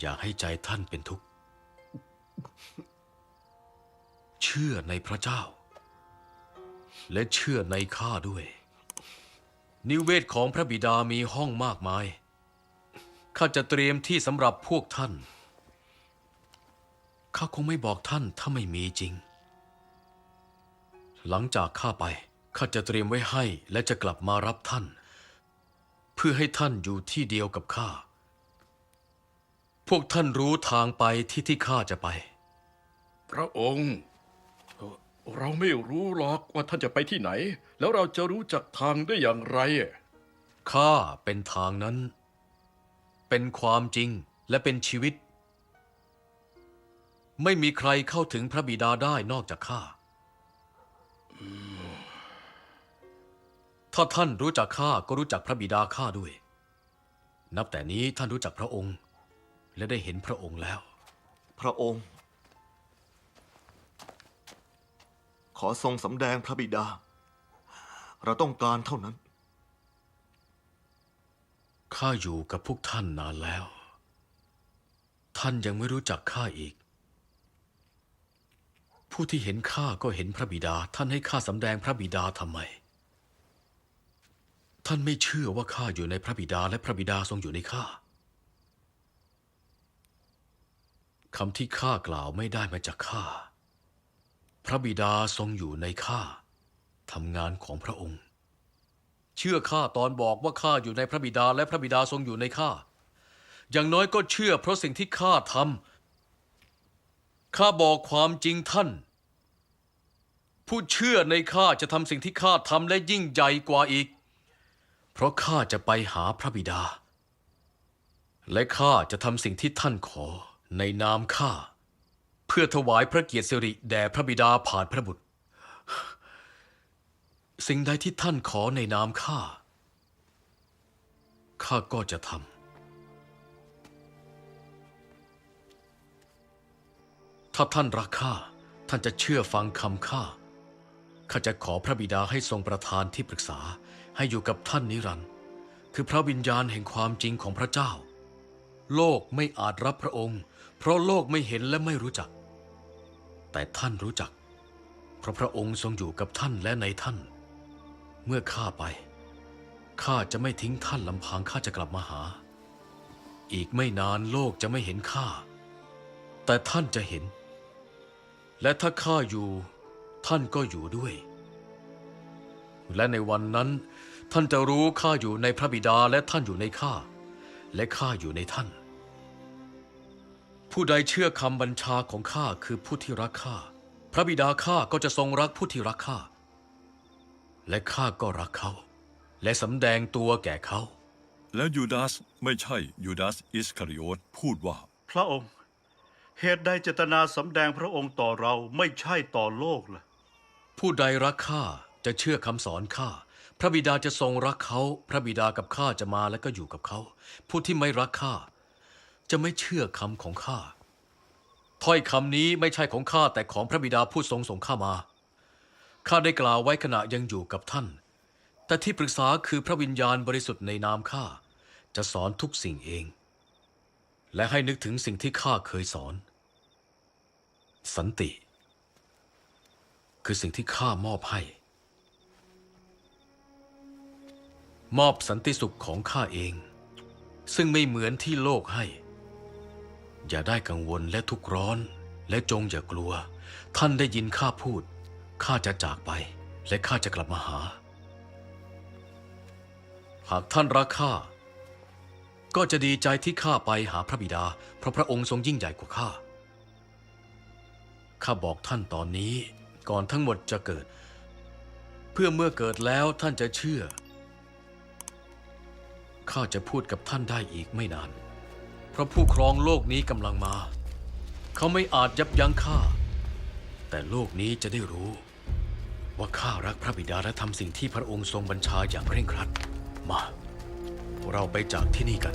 อย่าให้ใจท่านเป็นทุกข์ เชื่อในพระเจ้า และเชื่อในข้าด้วย นิเวศของพระบิดามีห้องมากมาย ข้าจะเตรียมที่สำหรับพวกท่าน ข้าคงไม่บอกท่านถ้าไม่มีจริง หลังจากข้าไป ข้าจะเตรียมไว้ให้และจะกลับมารับท่าน เพื่อให้ท่านอยู่ที่เดียวกับข้า พวกท่านรู้ทางไปที่ที่ข้าจะไป พระองค์เอ่อเราไม่รู้หรอกว่าท่านจะไปที่ไหน แล้วเราจะรู้จักทางได้อย่างไร ข้าเป็นทางนั้น เป็นความจริงและเป็นชีวิต ไม่มีใครเข้าถึงพระบิดาได้นอกจากข้า ถ้าท่านรู้จักข้าก็รู้จักพระบิดาข้าด้วย นับแต่นี้ท่านรู้จักพระองค์ และได้เห็นพระองค์แล้ว พระองค์ ขอทรงสำแดงพระบิดา เราต้องการเท่านั้น ข้าอยู่กับพวกท่านนานแล้ว ท่านยังไม่รู้จักข้าอีก ผู้ที่เห็นข้าก็เห็นพระบิดา ท่านให้ข้าสำแดงพระบิดาทำไม ท่านไม่เชื่อว่าข้าอยู่ในพระบิดาและพระบิดาทรงอยู่ในข้า คำที่ข้ากล่าวไม่ได้มาจากข้า พระบิดาทรงอยู่ในข้าทำงานของพระองค์ เชื่อข้าตอนบอกว่าข้าอยู่ในพระบิดาและพระบิดาทรงอยู่ในข้า อย่างน้อยก็เชื่อเพราะสิ่งที่ข้าทำข้าบอกความจริงท่าน ผู้เชื่อในข้าจะทำสิ่งที่ข้าทำและยิ่งใหญ่กว่าอีก เพราะข้าจะไปหาพระบิดา และข้าจะทำสิ่งที่ท่านขอ ในนามข้า เพื่อถวายพระเกียรติสิริแด่พระบิดาผ่านพระบุตร สิ่งใดที่ท่านขอในนามข้า ข้าก็จะทำ ถ้าท่านรักข้า ท่านจะเชื่อฟังคำข้า ข้าจะขอพระบิดาให้ทรงประทานที่ปรึกษาให้อยู่กับท่านนิรันดร์คือพระวิญญาณแห่งความจริงของพระเจ้าโลกไม่อาจรับพระองค์ เพราะโลกไม่เห็นและไม่รู้จัก แต่ท่านรู้จัก เพราะพระองค์ทรงอยู่กับท่านและในท่าน เมื่อข้าไปข้าจะไม่ทิ้งท่านลำพังข้าจะกลับมาหา อีกไม่นานโลกจะไม่เห็นข้า แต่ท่านจะเห็น และถ้าข้าอยู่ ท่านก็อยู่ด้วย และในวันนั้น ท่านจะรู้ข้าอยู่ในพระบิดาและท่านอยู่ในข้า และข้าอยู่ในท่าน ผู้ใดเชื่อคำบัญชาของข้าคือผู้ที่รักข้า พระบิดาข้าก็จะทรงรักผู้ที่รักข้า และข้าก็รักเขา และสำแดงตัวแก่เขา แล้วยูดาสไม่ใช่ยูดาสอิสคาริโอตพูดว่า พระองค์ เหตุใดเจตนาสำแดงพระองค์ต่อเราไม่ใช่ต่อโลกล่ะ ผู้ใดรักข้าจะเชื่อคำสอนข้า พระบิดาจะทรงรักเขา พระบิดากับข้าจะมาและก็อยู่กับเขา ผู้ที่ไม่รักข้า จะไม่เชื่อคำของข้า ถ้อยคำนี้ไม่ใช่ของข้าแต่ของพระบิดาผู้ทรงส่งข้ามา ข้าได้กล่าวไว้ขณะยังอยู่กับท่าน แต่ที่ปรึกษาคือพระวิญญาณบริสุทธิ์ในนามข้า จะสอนทุกสิ่งเอง และให้นึกถึงสิ่งที่ข้าเคยสอน สันติ คือสิ่งที่ข้ามอบให้ มอบสันติสุขของข้าเอง ซึ่งไม่เหมือนที่โลกให้ อย่าได้กังวลและทุกข์ร้อน และจงอย่ากลัว ท่านได้ยินข้าพูด ข้าจะจากไป และข้าจะกลับมาหา หากท่านรักข้า ก็จะดีใจที่ข้าไปหาพระบิดา เพราะพระองค์ทรงยิ่งใหญ่กว่าข้า ข้าบอกท่านตอนนี้ก่อนทั้งหมดจะเกิด เพื่อเมื่อเกิดแล้วท่านจะเชื่อ ข้าจะพูดกับท่านได้อีกไม่นาน เพราะผู้ครองโลกนี้กำลังมา เขาไม่อาจยับยั้งข้า แต่โลกนี้จะได้รู้ ว่าข้ารักพระบิดาและทำสิ่งที่พระองค์ทรงบัญชาอย่างเคร่งครัด มา เราไปจากที่นี่กัน